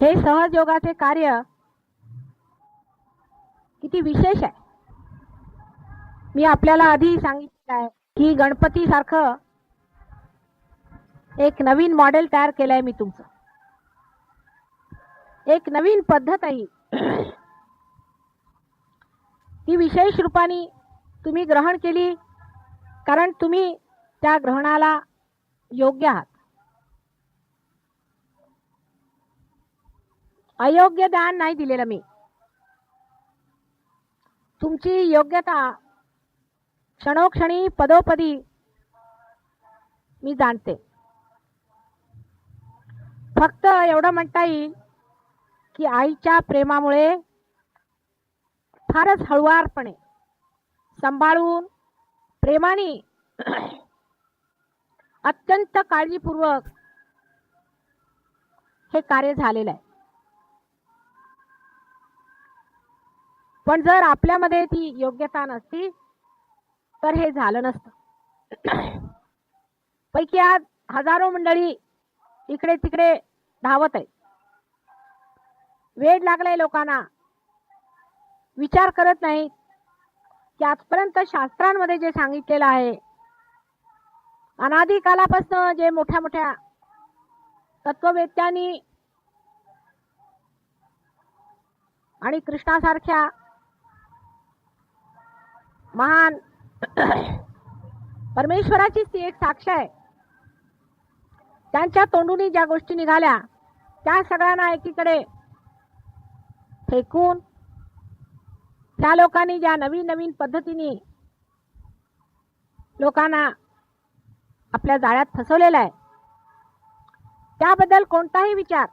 हे सहजयोगाचे कार्य किती विशेष आहे. मी आपल्याला आधी सांगितलं आहे की गणपती सारखं एक नवीन मॉडेल तयार केलंय मी तुमचं. एक नवीन पद्धत आहे ती विशेष रूपाने तुम्ही ग्रहण केली कारण तुम्ही त्या ग्रहणाला योग्य आहात. अयोग्य दान नाही दिलेलं मी. तुमची योग्यता क्षणोक्षणी पदोपदी मी जाणते. फक्त एवढं म्हणता येईल की आईच्या प्रेमामुळे फारच हळुवारपणे सांभाळून प्रेमाने अत्यंत काळजीपूर्वक हे कार्य झालेलं आहे. पण जर आपल्यामध्ये ती योग्यता नसती तर हे झालं नसतं. पैकी आज हजारो मंडळी इकडे तिकडे धावत आहे वेळ लागलाय लोकांना. विचार करत नाही की आजपर्यंत शास्त्रांमध्ये जे सांगितलेलं आहे अनादी कालापासून जे मोठ्या मोठ्या तत्ववेत्यांनी आणि कृष्णासारख्या महान परमेश्वराचीच ती एक साक्ष आहे. त्यांच्या तोंडूनी ज्या गोष्टी निघाल्या त्या सगळ्यांना एकीकडे फेकून त्या लोकांनी ज्या नवीन नवीन पद्धतीने लोकांना आपल्या जाळ्यात फसवलेला आहे त्याबद्दल कोणताही विचार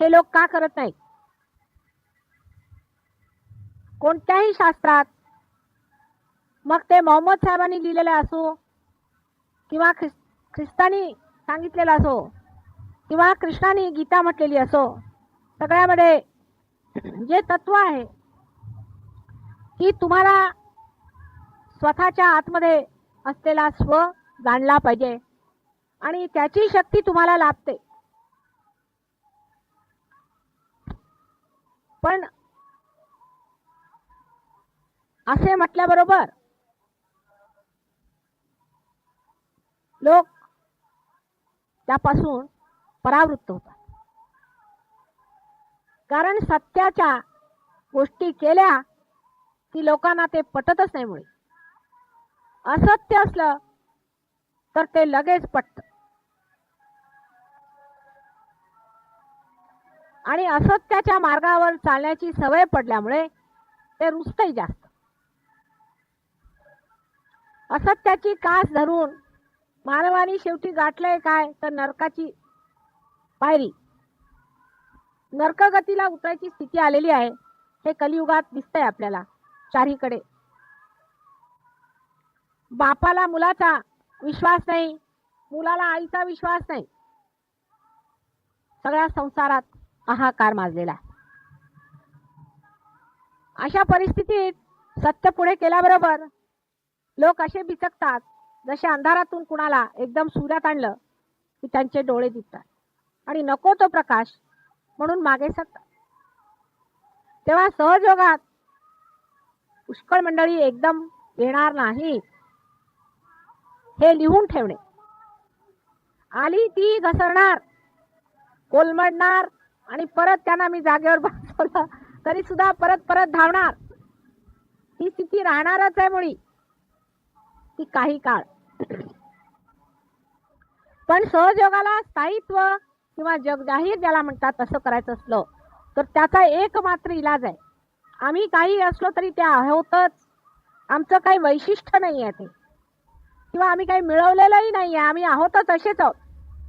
हे लोक का करत नाहीत? कोणत्याही शास्त्रात. मग ते मोहम्मद साहेबांनी लिहिलेले असो किंवा ख्रिस ख्रिस्तानी सांगितलेलं असो किंवा कृष्णाने गीता म्हटलेली असो सगळ्यामध्ये जे तत्व आहे की तुम्हाला स्वतःच्या आतमध्ये असलेला स्व जाणला पाहिजे आणि त्याची शक्ती तुम्हाला लाभते. पण असे म्हटल्याबरोबर लोक त्यापासून परावृत्त होतात. कारण सत्याच्या गोष्टी केल्या की लोकांना ते पटतच नाही मुळे. असत्य असलं तर ते लगेच पटत. आणि असत्याच्या मार्गावर चालण्याची सवय पडल्यामुळे ते रुचतही जास्त. असत्याची कास धरून मानवाने शेवटी गाठलंय काय तर नरकाची पायरी. नरकगतीला उतरायची स्थिती आलेली आहे. हे कलियुगात दिसतंय आपल्याला चारीकडे. बापाला मुलाचा विश्वास नाही मुलाला आईचा विश्वास नाही. सगळ्या संसारात हाहाकार माजलेला आहे. अशा परिस्थितीत सत्य पुढे केल्याबरोबर लोक असे बिचकतात जसे अंधारातून कुणाला एकदम सूर्यात आणलं की त्यांचे डोळे दिसतात. आणि नको तो प्रकाश म्हणून मागे सरतात. तेव्हा सहजोगात पुष्कळ मंडळी एकदम येणार नाही. हे लिहून ठेवणे. आली ती घसरणार कोलमडणार आणि परत त्यांना मी जागेवर बसवलं तरी सुद्धा परत परत धावणार. ही स्थिती राहणारच आहे मुळी. की काही काळ. पण सहजयोगाला स्थायित्व किंवा जग जाहीर ज्याला म्हणतात तसं करायचं असलं तर त्याचा एक मात्र इलाज आहे. आम्ही काही असलो तरी त्या होतच आमचं काही वैशिष्ट्य नाही आहे ते. किंवा आम्ही काही मिळवलेलंही नाही आहे आम्ही आहोतच असेच आहोत.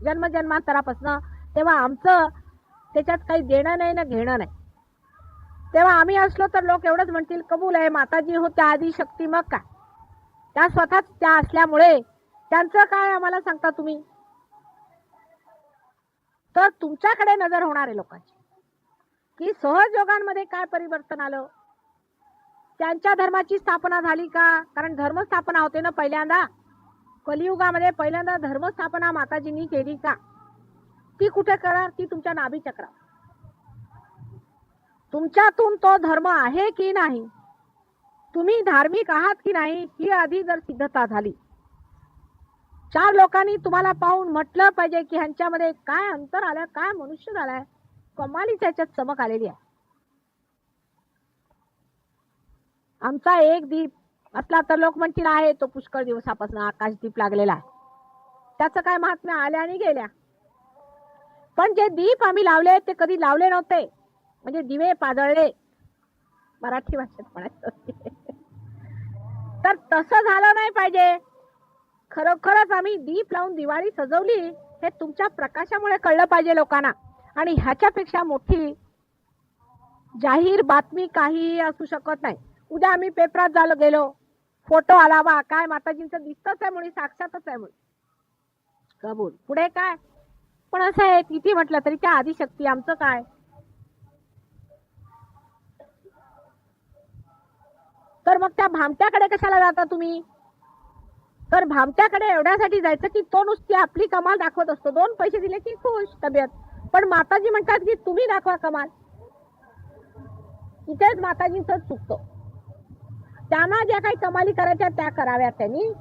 जन्मजन्मांतरापासून तेव्हा आमचं त्याच्यात काही देणं नाही ना घेणं नाही. तेव्हा आम्ही असलो तर लोक एवढंच म्हणतील कबूल आहे माताजी होत्या आधी शक्ती मग काय? त्या स्वतःच त्या असल्यामुळे त्यांचं काय आम्हाला सांगता तुम्ही? तर तुमच्याकडे नजर होणार आहे लोकांची. की सहजयोगांमध्ये काय परिवर्तन आलं? त्यांच्या धर्माची स्थापना झाली का? कारण धर्मस्थापना होते ना पहिल्यांदा. कलियुगामध्ये पहिल्यांदा धर्मस्थापना माताजींनी केली का? ती कुठे करणार? ती तुमच्या नाभी चक्रा तुमच्यातून तो धर्म आहे की नाही? तुम्ही धार्मिक आहात की नाही ही आधी जर सिद्धता झाली. चार लोकांनी तुम्हाला पाहून म्हटलं पाहिजे की ह्यांच्यामध्ये काय अंतर आलं काय मनुष्य झालाय. कमाली त्याच्यात चमक आलेली आहे. आमचा एक दीप असला तर लोक म्हणतील आहे तो पुष्कळ दिवसापासून आकाशदीप लागलेला आहे. त्याचं काय महात्म्य आल्या आणि गेल्या. पण जे दीप आम्ही लावले ते कधी लावले नव्हते. म्हणजे दिवे पाजळले. मराठी भाषेत म्हणायचं तर तसं झालं नाही पाहिजे. खरोखरच आम्ही दीप लावून दिवाळी सजवली हे तुमच्या प्रकाशामुळे कळलं पाहिजे लोकांना. आणि ह्याच्यापेक्षा मोठी जाहीर बातमी काही असू शकत नाही. उद्या आम्ही पेपरात झालो गेलो. फोटो आला वा काय माताजींचं दिसतच आहे मुळी साक्षातच आहे मुळी कबूल. पुढे काय? पण असं आहे किती म्हटलं तरी त्या आदिशक्ती आमचं काय? तर मग त्या भामट्याकडे कशाला जाता तुम्ही? तर भामट्याकडे एवढ्यासाठी जायचं की तो नुसती आपली कमाल दाखवत असतो. दोन पैसे दिले की खुश तब्येत. पण माताजी म्हणतात की तुम्ही दाखवा कमाल. इथेच माताजींच चुकतो. त्यांना ज्या काही कमाली करायच्या त्या कराव्यात त्यांनी.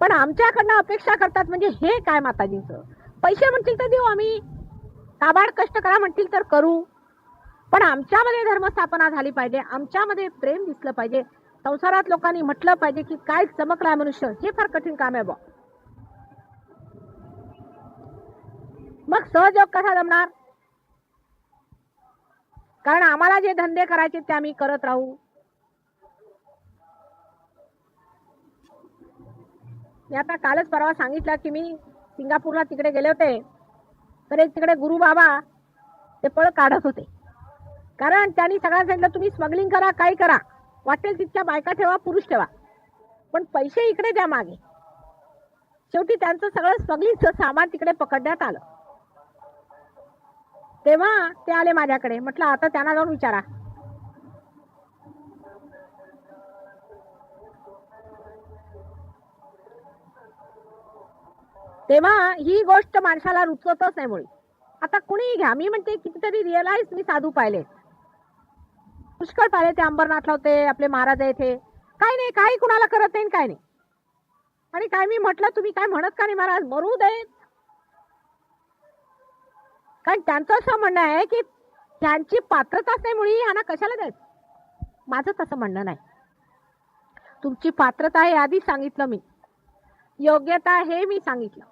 पण आमच्याकडनं अपेक्षा करतात म्हणजे हे काय माताजींचं? पैसे म्हणतील तर देऊ आम्ही. काबाड कष्ट करा म्हणतील तर करू. पण आमच्यामध्ये धर्मस्थापना झाली पाहिजे. आमच्यामध्ये प्रेम दिसलं पाहिजे. संसारात लोकांनी म्हटलं पाहिजे की काय चमकला मनुष्य हे फार कठीण काम आहे बा मग सहयोग कसा जमणार? कारण आम्हाला जे धंदे करायचे ते आम्ही करत राहू. मी आता कालच परवा सांगितलं की मी सिंगापूरला तिकडे गेले होते. तर एक तिकडे गुरु बाबा ते पळ काढत होते. कारण त्यांनी सगळ्यांना सांगितलं तुम्ही स्मगलिंग करा काही करा. वाटेल तितक्या बायका ठेवा पुरुष ठेवा. पण पैसे इकडे द्या मागे. शेवटी त्यांचं सगळं स्मगलिंगचं सामान तिकडे पकडण्यात आलं. तेव्हा ते आले माझ्याकडे. म्हटलं आता त्यांना जाऊन विचारा. तेव्हा ही गोष्ट माणसाला रुचतच नाही मुळे. आता कुणीही घ्या. मी म्हणते कितीतरी रिअलाइज मी साधू पाहिले. पुष्कळ पाहिले ते अंबरनाथला होते आपले महाराज आहे इथे काही नाही काही कुणाला करत नाही काय नाही. आणि काय मी म्हटलं तुम्ही काय म्हणत का नाही महाराज? मरू देत. कारण त्यांचं असं म्हणणं आहे की त्यांची पात्रताच नाही मुळी यांना कशाला द्यायचं माझं तसं म्हणणं नाही. तुमची पात्रता हे आधी सांगितलं मी. योग्यता हे मी सांगितलं.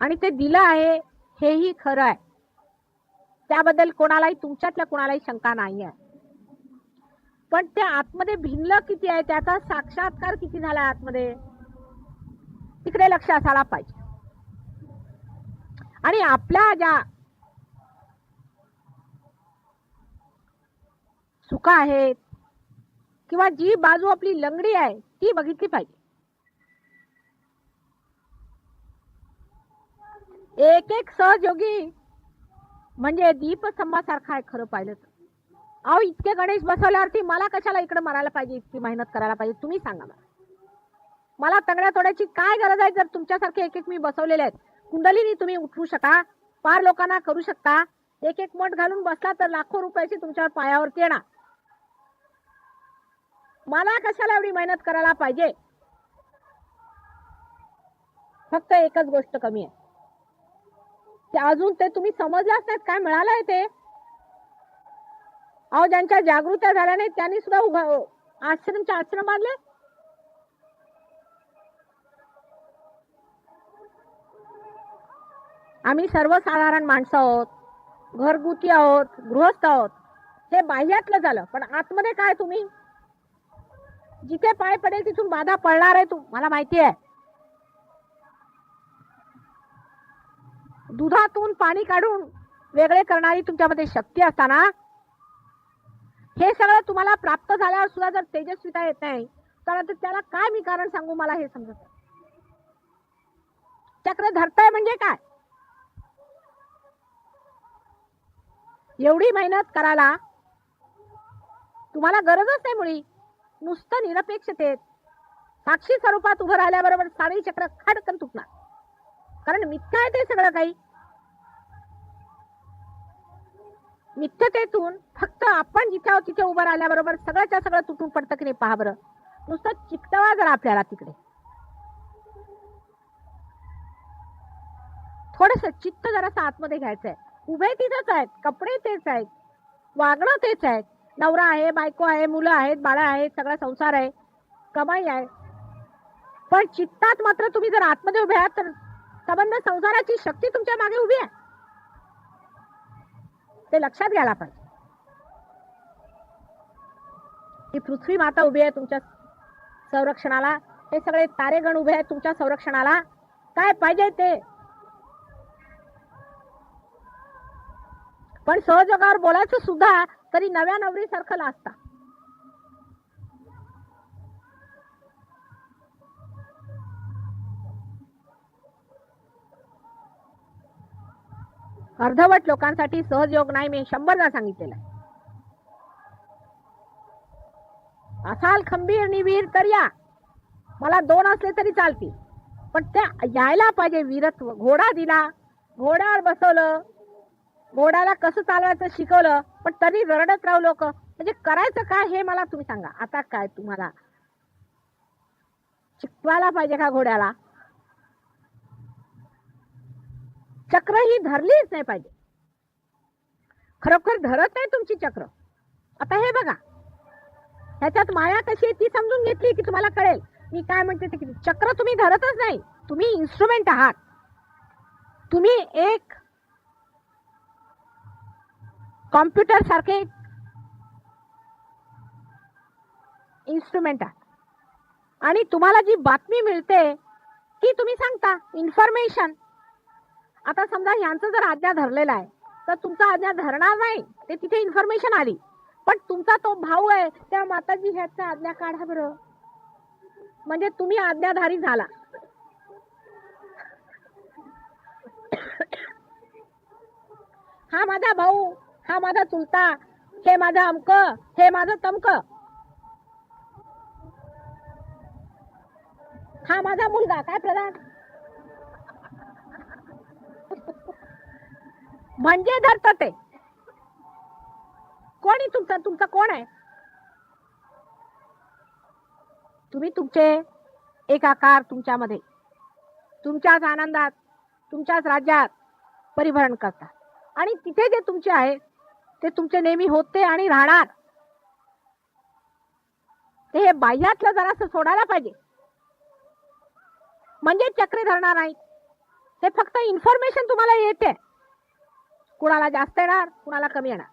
आणि ते दिलं आहे हेही खरं आहे. त्याबद्दल कोणालाही तुमच्यातल्या कोणालाही शंका नाही आहे पण त्या आतमध्ये भिनलं किती आहे त्याचा साक्षात्कार किती झाला आतमध्ये? तिकडे लक्ष असायला पाहिजे. आणि आपल्या ज्या चुका आहेत किंवा जी बाजू आपली लंगडी आहे ती बघितली पाहिजे. एक एक सहयोगी म्हणजे दीपस्तंभासारखा आहे खरं पाहिलं तर. अहो इतके गणेश बसवल्यावरती मला कशाला इकडे मारायला पाहिजे इतकी मेहनत करायला पाहिजे तुम्ही सांगा मला. मला तगड्या तोड्याची काय गरज आहे जर तुमच्यासारखे एक एक मी बसवलेले आहेत? कुंडलीनी तुम्ही उठवू शका फार लोकांना करू शकता. एक एक मठ घालून बसला तर लाखो रुपयाची तुमच्या पायावरती येणार. मला कशाला एवढी मेहनत करायला पाहिजे? फक्त एकच गोष्ट कमी आहे. अजून ते तुम्ही समजलाच नाहीत काय मिळालंय ते? अहो ज्यांच्या जागृत्या झाल्या नाही त्यांनी सुद्धा उभा आश्रमचे आश्रम बांधले? आम्ही सर्वसाधारण माणसं आहोत घरगुती आहोत गृहस्थ आहोत. हे बाह्यातलं झालं पण आतमध्ये काय तुम्ही? जिथे पाय पडेल तिथून बाधा पडणार आहे तू मला माहिती आहे. दुधातून पाणी काढून वेगळे करणारी तुमच्यामध्ये शक्ती असताना हे सगळं तुम्हाला प्राप्त झाल्यावर सुद्धा जर तेजस्विता येत नाही तर आता त्याला काय मी कारण सांगू मला हे समजत चक्र धरताय म्हणजे काय? एवढी मेहनत करायला तुम्हाला गरजच नाही मुळी. नुसतं निरपेक्षतेत साक्षी स्वरूपात उभं राहिल्याबरोबर साडी चक्र खडकन तुटणार. कारण मिथ्या आहे ते सगळं काही. मिथ्यतेतून फक्त आपण जिथे आहोत तिथे उभं राहिल्याबरोबर सगळंच्या सगळं तुटून पडतं की नाही पहा बरं. नुसतं चिकटवा जरा आपल्याला तिकडे. थोडस चित्त जरासं आतमध्ये घ्यायचंय. उभे तिथंच आहेत कपडे तेच आहेत वागणं तेच आहेत. नवरा आहे बायको आहे मुलं आहेत बाळा आहेत सगळा संसार आहे कमाई आहे. पण चित्तात मात्र तुम्ही जर आतमध्ये उभे आहात तर सबंध संसाराची शक्ती तुमच्या मागे उभी आहे. ते लक्षात घ्यायला पाहिजे. ही पृथ्वी माता उभी आहे तुमच्या संरक्षणाला. हे सगळे तारेगण उभे आहेत तुमच्या संरक्षणाला. काय पाहिजे ते? पण सहजगावर बोलायचं सुद्धा तरी नव्या नवरी सारखं लाजता. अर्धवट लोकांसाठी सहज योग नाही मी शंभरदा सांगितलेलं आहे. असाल खंबीर निवीर तर या. मला दोन असले तरी चालतील. पण त्या यायला पाहिजे वीरत्व घोडा दिला. घोड्यावर बसवलं. घोड्याला कसं चालवायचं शिकवलं. पण तरी रडत राहू लोक. म्हणजे करायचं काय हे मला तुम्ही सांगा. आता काय तुम्हाला? शिकवायला पाहिजे का घोड्याला? चक्र ही धरलीच नाही पाहिजे. खरोखर धरत नाही तुमची चक्र. आता हे बघा. ह्याच्यात माया कशी आहे ती समजून घेतली की तुम्हाला कळेल. मी काय म्हणते ते चक्र तुम्ही धरतच नाही. तुम्ही इन्स्ट्रुमेंट आहात. तुम्ही एक कॉम्प्युटर सारखे इन्स्ट्रुमेंट आहात. आणि तुम्हाला जी बातमी मिळते ती तुम्ही सांगता. इन्फॉर्मेशन आता समजा यांचं जर आज्ञा धरलेला आहे तर तुमचा आज्ञा धरणार नाही ते तिथे इन्फॉर्मेशन आली. पण तुमचा तो भाऊ आहे त्या माताजी ह्याचा आज्ञा काढा बरं. म्हणजे तुम्ही आज्ञाधारी झाला. हा माझा भाऊ हा माझा चुलता हे माझं अमक हे माझं तमक. हा माझा मुलगा काय प्रधान? म्हणजे धरत ते. कोणी तुमचा? तुमचा कोण आहे? तुम्ही तुमचे एक आकार तुमच्यामध्ये. तुमच्याच आनंदात तुमच्याच राज्यात परिभ्रमण करता आणि तिथे जे तुमचे आहे ते तुमचे नेहमी होते आणि राहणार. ते हे बाह्यातलं जरासं सोडायला पाहिजे. म्हणजे चक्रे धरणार नाही ते फक्त इन्फॉर्मेशन तुम्हाला येते. कुणाला जास्त येणार कुणाला कमी येणार.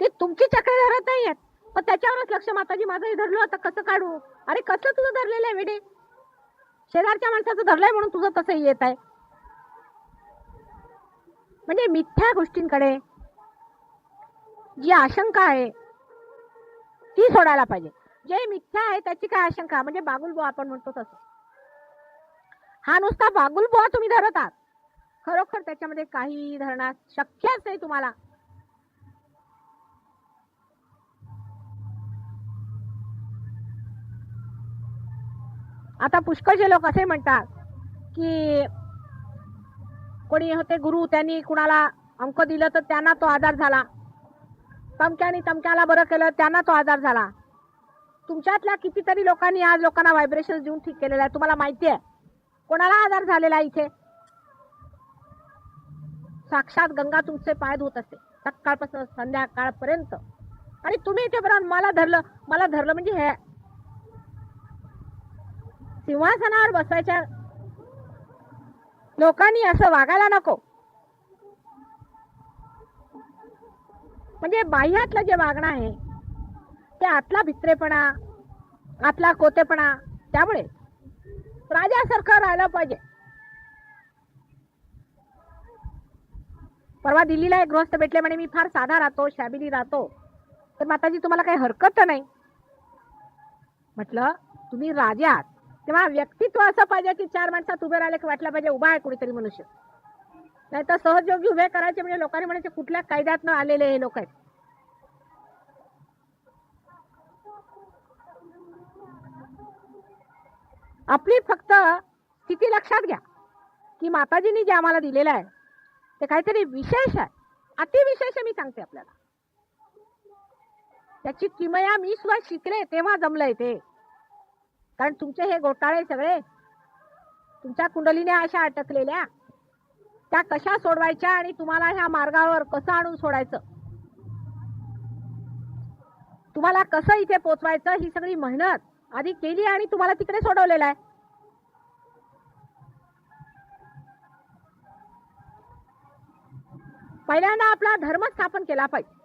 ते तुमची चक्र धरत नाहीयेत. पण त्याच्यावरच लक्ष माताजी माझं धरलं आता कसं काढू? अरे कसं तुझं धरलेलं आहे वेडे? शेजारच्या माणसाचं धरलंय म्हणून तुझं तसं येत आहे. म्हणजे मिथ्या गोष्टींकडे जी आशंका आहे ती सोडायला पाहिजे. जे मिथ्या आहे त्याची काय आशंका? म्हणजे बागुलबुवा आपण म्हणतो तसं. हा नुसता बागुलबुवा तुम्ही धरत आहात. खरोखर त्याच्यामध्ये काही धरणात शक्यच नाही तुम्हाला. आता पुष्कळचे लोक असे म्हणतात की कोणी होते गुरु त्यांनी कुणाला अंक दिलं तर त्यांना तो आजार झाला. तमक्याने तमक्याला बरं केलं त्यांना तो आजार झाला. तुमच्यातल्या कितीतरी लोकांनी आज लोकांना व्हायब्रेशन देऊन ठीक केलेलं आहे तुम्हाला माहिती आहे. कोणाला आजार झालेला आहे इथे? साक्षात गंगा तुमचे पाय धुत असते सकाळपासून संध्याकाळपर्यंत. आणि तुम्ही इथे बरं मला धरलं मला धरलं म्हणजे हे. सिंहासनावर बसायच्या लोकांनी असं वागायला नको. म्हणजे बाह्यातलं जे वागणं आहे ते आतला भित्रेपणा आतला कोतेपणा त्यामुळे राजासारखं राहिलं पाहिजे. परवा दिल्लीला एक गृहस्थ भेटले म्हणे मी फार साधा राहतो शॅबिली राहतो. तर माताजी तुम्हाला काही हरकत तर नाही. म्हटलं तुम्ही राजा आहात. तेव्हा व्यक्तित्व असं पाहिजे की चार माणसात उभे राहिले की वाटलं पाहिजे उभा आहे कुणीतरी मनुष्य. नाही तर सहजयोगी उभे करायचे म्हणजे लोकांनी म्हणायचे कुठल्या कायद्यातनं आलेले हे लोक आहेत? आपली फक्त स्थिती लक्षात घ्या की माताजींनी जे आम्हाला दिलेलं आहे ते काहीतरी विशेष आहे. अतिविशेष मी सांगते आपल्याला. त्याची किमया मी सुद्धा शिकले तेव्हा जमलंय ते. कारण तुमचे हे घोटाळे सगळे तुमच्या कुंडलीने अशा अटकलेल्या. त्या कशा सोडवायच्या आणि तुम्हाला ह्या मार्गावर कसं आणून सोडायचं? तुम्हाला कसं इथे पोचवायचं ही सगळी मेहनत आधी केली आणि तुम्हाला तिकडे सोडवलेलं आहे. पहिल्यांदा आपला धर्म स्थापन केला पाहिजे.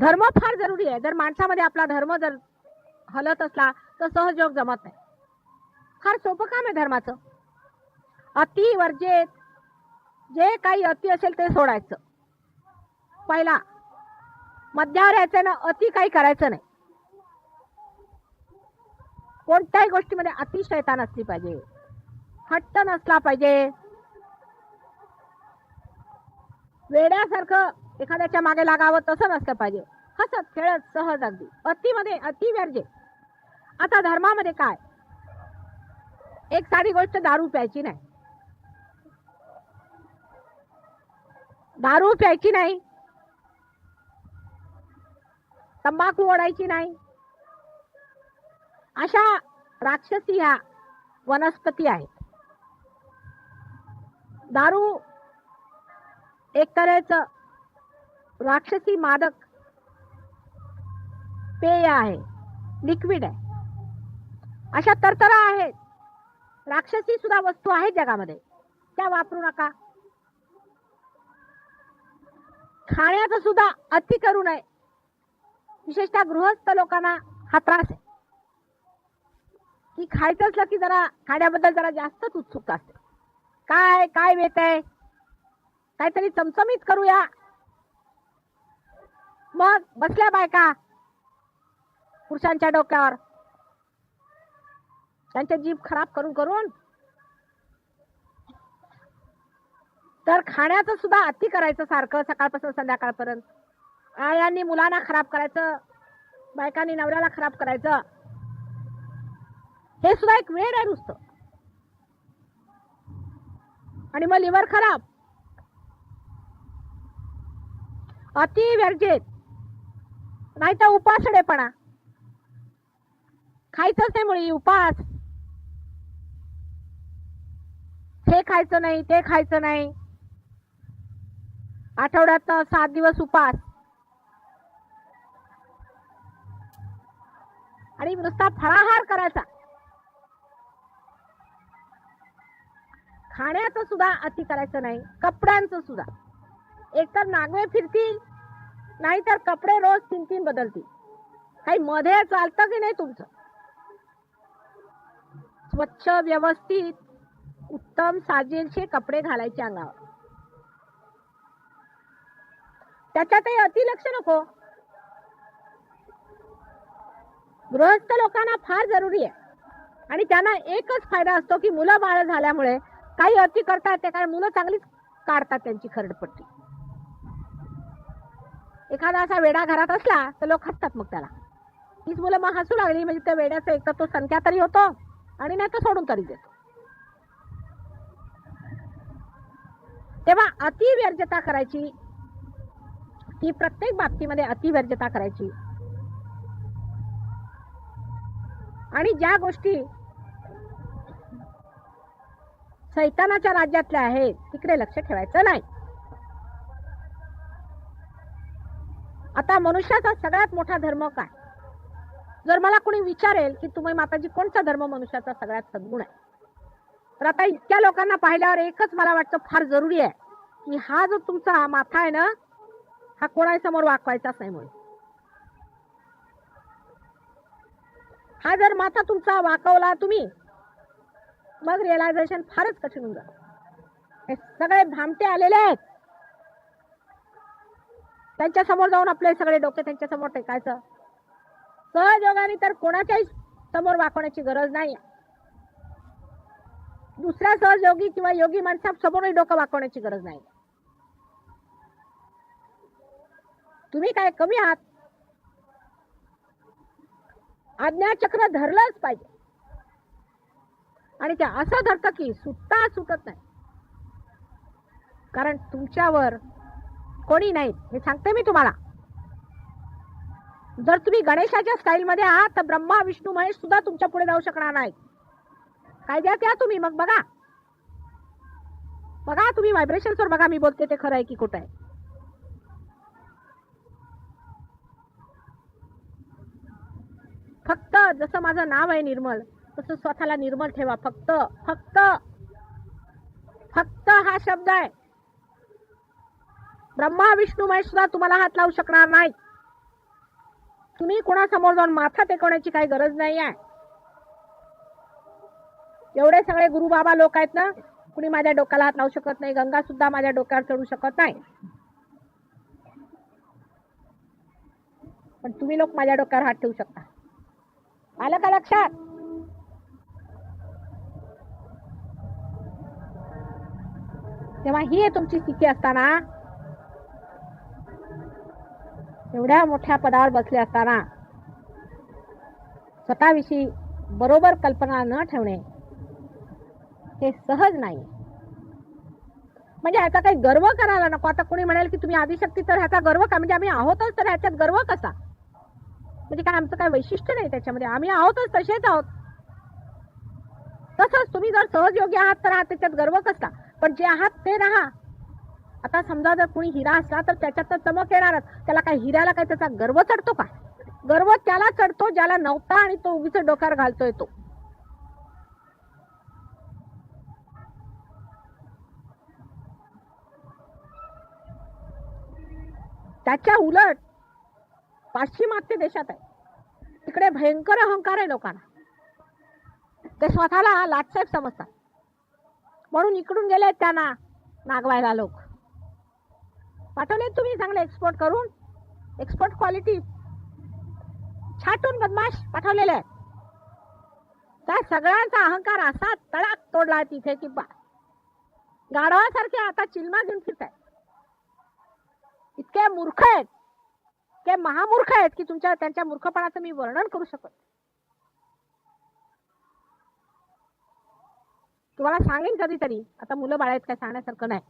धर्म फार जरुरी आहे. जर माणसामध्ये आपला धर्म जर हलत असला तर सहजोग जमत नाही. फार सोपं काम आहे धर्माचं. अति वर्जेत जे काही अति असेल ते सोडायचं. पहिला मध्यावर यायचं ना अति काही करायचं नाही. कोणत्याही गोष्टीमध्ये अतिशयता नसली पाहिजे. हट्ट नसला पाहिजे. वेड्यासारखं एखाद्याच्या मागे लागावं तसं नसलं पाहिजे. हसत खेळत सहज अगदी. अतिमध्ये अति वर्जे आता धर्मामध्ये काय? एक साधी गोष्ट दारू प्यायची नाही. दारू प्यायची नाही. तंबाखू ओढायची नाही. अशा राक्षसी ह्या वनस्पती आहे दारू एक तऱ्हेचं राक्षसी मादक पेय आहे लिक्विड आहे. अशा तरतरा आहेत. राक्षसी सुद्धा वस्तू आहेत जगामध्ये. त्या वापरू नका. खाण्याचं सुद्धा अति करू नये. विशेषतः गृहस्थ लोकांना हा त्रास आहे. की खायचं असलं की जरा खाण्याबद्दल जरा जास्तच उत्सुकता असते. काय काय वेत आहे? काहीतरी चमचमीत करूया. मग बसल्या बायका. पुरुषांच्या डोक्यावर. त्यांचे जीभ खराब करून करून. तर खाण्याचं सुद्धा अति करायचं सारखं सकाळपासून संध्याकाळपर्यंत. आयांनी मुलांना खराब करायचं बायकांनी नवऱ्याला खराब करायचं. हे सुद्धा एक वेळ आहे नुसतं. आणि मग लिव्हर खराब. अति वर्जित नाही तर उपासडेपणा. खायचंच नाही मुळी उपास. हे खायचं नाही ते खायचं नाही. आठवड्यात सात दिवस उपास. आणि नुसता फळाहार करायचा. खाण्याचं सुद्धा अति करायचं नाही कपड्यांचं सुद्धा. एकतर नागवे फिरतील नाहीतर कपडे रोज तीन तीन बदलतील. काही मध्ये चालतं की नाही तुमचं? स्वच्छ व्यवस्थित उत्तम साजेलचे कपडे घालायचे अंगावर. त्याच्यातही अतिलक्ष नको. गृहस्थ लोकांना फार जरुरी आहे. आणि त्यांना एकच फायदा असतो की मुलं बाळ झाल्यामुळे काही अति करतात ते काय मुलं चांगलीच काढतात त्यांची खरडपट्टी. एखादा असा वेडा घरात असला तर लोक हसतात मग त्याला. तीच मुलं मग हसू लागली म्हणजे त्या वेड्याचा एक तर तो संख्या तरी होतो आणि नाही तर सोडून तरी देतो. तेव्हा अतिव्यर्जता करायची ती प्रत्येक बाबतीमध्ये अतिव्यर्जता करायची. आणि ज्या गोष्टी सैतानाच्या राज्यातल्या आहेत. तिकडे लक्ष ठेवायचं नाही. आता मनुष्याचा सगळ्यात मोठा धर्म काय? जर मला कोणी विचारेल की तुम्ही माताजी कोणता धर्म मनुष्याचा सगळ्यात सद्गुण आहे? तर आता इतक्या लोकांना पाहिल्यावर एकच मला वाटतं फार जरुरी आहे की हा जो तुमचा माथा आहे ना हा कोणासमोर वाकवायचाच नाही म्हणून. हा जर माथा तुमचा वाकवला तुम्ही मग रिअलायझेशन फारच कठीण होऊन जात. हे सगळे भामटे आलेले आहेत. त्यांच्यासमोर जाऊन आपले सगळे डोके त्यांच्यासमोर टेकायचं. सहयोगाने तर कोणाच्याही समोर वाकवण्याची गरज नाही. दुसऱ्या सहयोगी किंवा योगी माणसा समोरही डोकं वाकवण्याची गरज नाही. तुम्ही काय कमी आहात? आज्ञाचक्र धरलंच पाहिजे. आणि ते असं धरतं की सुटता सुटत नाही. कारण तुमच्यावर कोणी नाही हे सांगते मी तुम्हाला. जर तुम्ही गणेशाच्या स्टाईलमध्ये आहात तर ब्रह्मा विष्णू महेश सुद्धा तुमच्यापुढे जाऊ शकणार नाही कायद्यात त्या तुम्ही मग बघा. बघा तुम्ही व्हायब्रेशन्स बघा मी बोलते ते खरं आहे की खोटं आहे. फक्त जसं माझं नाव आहे निर्मल तसं स्वतःला निर्मल ठेवा. फक्त फक्त फक्त हा शब्द आहे. ब्रह्मा विष्णू महेश सुद्धा तुम्हाला हात लावू शकणार नाही. तुम्ही कोणासमोर जाऊन माथा टेकवण्याची काही गरज नाही आहे. एवढे सगळे गुरु बाबा लोक आहेत ना कुणी माझ्या डोक्याला हात लावू शकत नाही गंगा सुद्धा माझ्या डोक्यावर चढू शकत नाही. पण तुम्ही लोक माझ्या डोक्यावर हात ठेवू शकता. आलं का लक्षात? तेव्हा ही आहे तुमची स्थिती असताना. एवढ्या मोठ्या पदावर बसले असताना. स्वतःविषयी बरोबर कल्पना न ठेवणे हे सहज नाही. म्हणजे ह्याचा काही गर्व करायला नको. आता कोणी म्हणेल की तुम्ही आदिशक्ती तर ह्याचा गर्व का? म्हणजे आम्ही आहोतच तर ह्याच्यात गर्व कसा? म्हणजे काय आमचं काय वैशिष्ट्य नाही त्याच्यामध्ये? आम्ही आहोतच तसेच आहोत. तसंच तुम्ही जर सहज योग्य आहात तर हा त्याच्यात गर्व कसा? पण जे आहात ते राहा. आता समजा जर कोणी हिरा असला तर त्याच्यात तर चमक येणारच. त्याला काय हिऱ्याला काय त्याचा गर्व चढतो का? गर्व त्याला चढतो ज्याला नव्हता आणि तो उगीच डोक्यावर घालतोय तो. त्याच्या उलट पाश्चिमात्य देशात आहे. तिकडे भयंकर अहंकार आहे लोकांना. ते स्वतःला लाटसाहेब समजतात. म्हणून इकडून गेले त्यांना नागवायला लोक. पाठवले तुम्ही चांगले एक्सपोर्ट करून? एक्सपोर्ट क्वालिटी छाटून बदमाश पाठवलेले त्या सगळ्यांचा अहंकार असा तडाक तोडला तिथे की बा गाढवासारखे आता चिलमा घेऊन फिरत आहेत इतके मूर्ख आहेत. इतके महामूर्ख आहेत की तुमच्या त्यांच्या मूर्खपणाचं मी वर्णन करू शकत तुम्हाला सांगेन कधीतरी. आता मुलं बाळ आहेत काय सांगण्यासारखं नाही.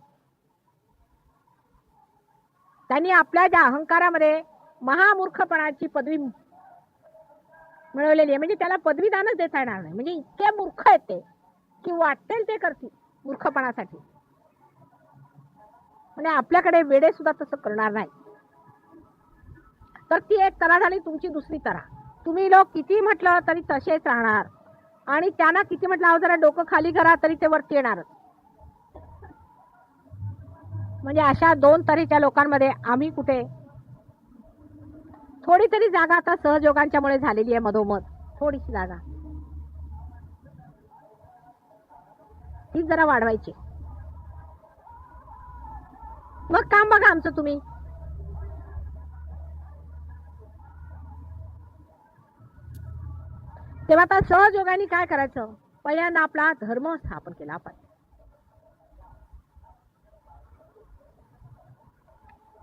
त्यांनी आपल्या ज्या अहंकारामध्ये महामूर्खपणाची पदवी मिळवलेली आहे म्हणजे त्याला पदवीदानच देता येणार नाही. म्हणजे इतके मूर्ख आहेत ते की वाटेल ते करतील मूर्खपणासाठी. म्हणजे आपल्याकडे वेडे सुद्धा तसं करणार नाही. तर ती एक तरा झाली तुमची दुसरी तरा. तुम्ही लोक किती म्हटलं तरी तसेच राहणार. आणि त्यांना किती म्हटलं अहो जरा डोकं खाली करा तरी ते वरती येणारच म्हणजे अशा दोन तऱ्हेच्या लोकांमध्ये आम्ही कुठे? थोडी तरी जागा आता सहजोगांच्यामुळे झालेली आहे मधोमध. थोडीशी जागा. ती जरा वाढवायची. मग काम बघा आमचं तुम्ही. तेव्हा आता सहयोगाने काय करायचं? पहिल्यांदा आपला धर्म स्थापन केला पाहिजे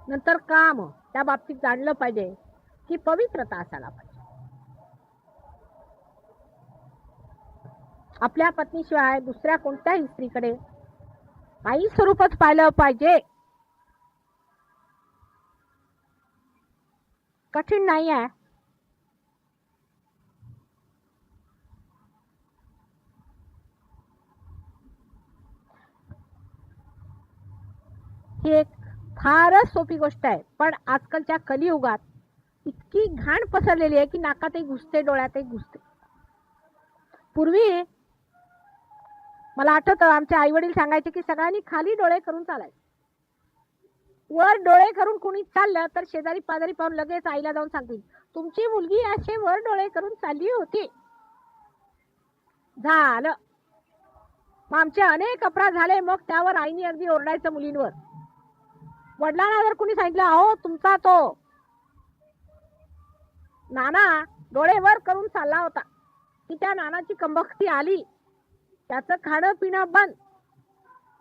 नंतर काम त्या बाबतीत जाणलं पाहिजे की पवित्रता असायला पाहिजे. आपल्या पत्नीशिवाय दुसऱ्या कोणत्याही स्त्रीकडे आई स्वरूपच पाहिलं पाहिजे. कठीण नाही आहे ही एक फारच सोपी गोष्ट आहे. पण आजकालच्या कलियुगात इतकी घाण पसरलेली आहे की नाकातही घुसते डोळ्यातही घुसते. पूर्वी मला आठवतं आमचे आई वडील सांगायचे की सगळ्यांनी खाली डोळे करून चालायचे. वर डोळे करून कुणी चाललं तर शेजारी पाजारी पाहून लगेच आईला जाऊन सांगतील तुमची मुलगी असे वर डोळे करून चालली होती. झालं. मग आमचे अनेक अपराध झाले मग त्यावर आईने अगदी ओरडायचं मुलींवर. वडिलांना जर कुणी सांगितलं अहो तुमचा तो नाना डोळे वर करून चालला होता. की त्या नानाची कंबखती आली. त्याचं खाणं पिणं बंद.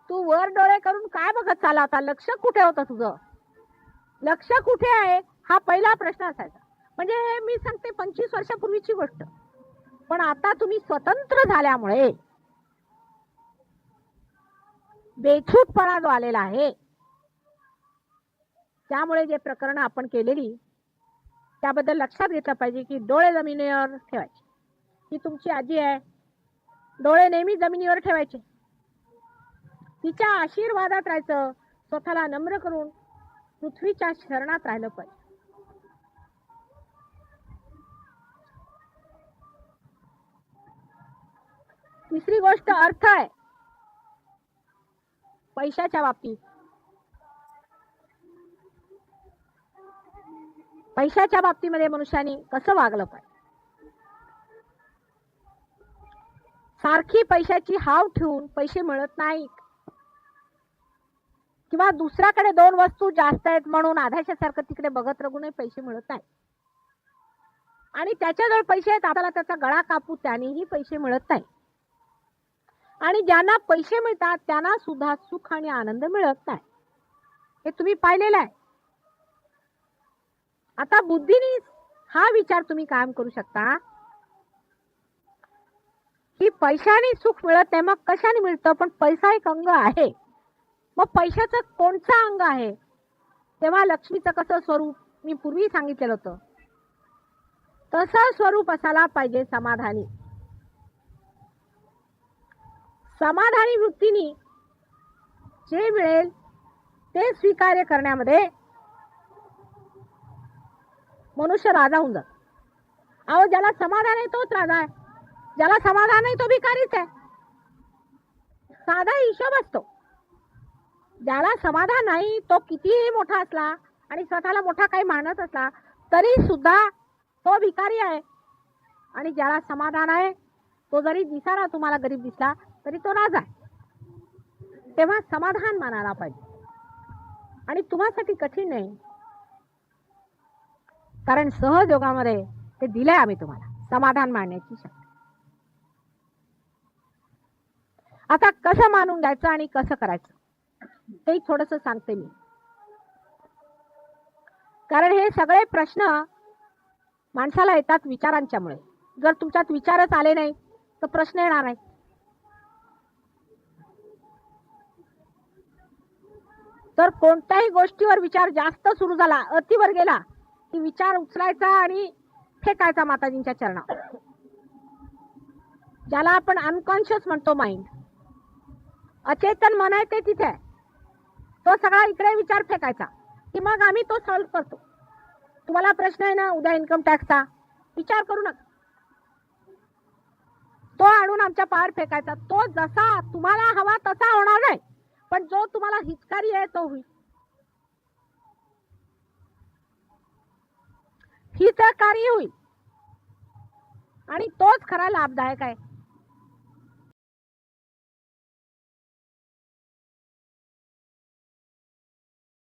तू वर डोळे करून काय बघत चालला होता? लक्ष कुठे होतं तुझं? लक्ष कुठे आहे? हा पहिला प्रश्न असायचा. म्हणजे हे मी सांगते पंचवीस वर्षापूर्वीची गोष्ट. पण आता तुम्ही स्वतंत्र झाल्यामुळे बेछूटपणा जो आलेला आहे त्यामुळे जे प्रकरण आपण केलेली त्याबद्दल लक्षात घेतलं पाहिजे की डोळे जमिनीवर ठेवायचे. ही तुमची आजी आहे. डोळे नेहमी जमिनीवर ठेवायचे. तिच्या आशीर्वादात राहायचं स्वतःला नम्र करून पृथ्वीच्या शरणात राहिलं पाहिजे. तिसरी गोष्ट अर्थ आहे. पैशाच्या बाबतीत. पैशाच्या बाबतीमध्ये मनुष्याने कसं वागलं पाहिजे? सारखी पैशाची हाव ठेवून पैसे मिळत नाहीत. किंवा दुसऱ्याकडे दोन वस्तू जास्त आहेत म्हणून आधाशासारखं तिकडे बघत रघूनही पैसे मिळत नाही आणि त्याच्याजवळ पैसे आहेत आपल्याला त्याचा गळा कापू त्यानेही पैसे मिळत नाही आणि ज्यांना पैसे मिळतात त्यांना सुद्धा सुख आणि आनंद मिळत नाही. हे तुम्ही पाहिलेलं आहे. आता बुद्धीने हा विचार तुम्ही काम करू शकता. की पैशाने सुख मिळत नाही मग कशाने मिळतं? पण पैसा एक अंग आहे. मग पैशाचं कोणचा अंग आहे? तेव्हा लक्ष्मीचं कसं स्वरूप? मी पूर्वी सांगितलेलं होतं. तसं स्वरूप असायला पाहिजे समाधानी. समाधानी वृत्तीने जे मिळेल ते स्वीकार्य करण्यामध्ये मनुष्य राजा होऊन जातो. अहो ज्याला समाधान आहे तोच राजा आहे. ज्याला समाधान आहे तो भिकारीच आहे. साधा हिशोब असतो. ज्याला समाधान नाही तो कितीही मोठा असला आणि स्वतःला मोठा काही मानत असला तरी सुद्धा तो भिकारी आहे. आणि ज्याला समाधान आहे तो जरी दिसारा तुम्हाला गरीब दिसला तरी तो राजा आहे. तेव्हा समाधान मानायला पाहिजे. आणि तुम्हासाठी कठीण नाही. कारण सहजयोगामध्ये ते दिलंय आम्ही तुम्हाला. समाधान मानण्याची शक्ती. आता कसं मानून द्यायचं आणि कसं करायचं? ते थोडस सांगते मी. कारण हे सगळे प्रश्न माणसाला येतात विचारांच्यामुळे. जर तुमच्यात विचारच आले नाही तर प्रश्न येणार नाही. तर कोणत्याही गोष्टीवर विचार जास्त सुरू झाला अतिवर गेला विचार उचलायचा आणि फेकायचा माताजींच्या चरणावर. ज्याला आपण अनकॉन्शियस म्हणतो माइंड अचेतन मन आहे ते तिथे आहे. तो सगळा इकडे विचार फेकायचा. की मग आम्ही तो सॉल्व्ह करतो. तुम्हाला प्रश्न आहे ना उद्या इन्कम टॅक्सचा विचार करू नका. तो आणून आमच्या पार फेकायचा. तो जसा तुम्हाला हवा तसा होणार नाही. पण जो तुम्हाला हितकारी आहे तो होईल. हितकारी होईल. आणि तोच खरा लाभदायक आहे.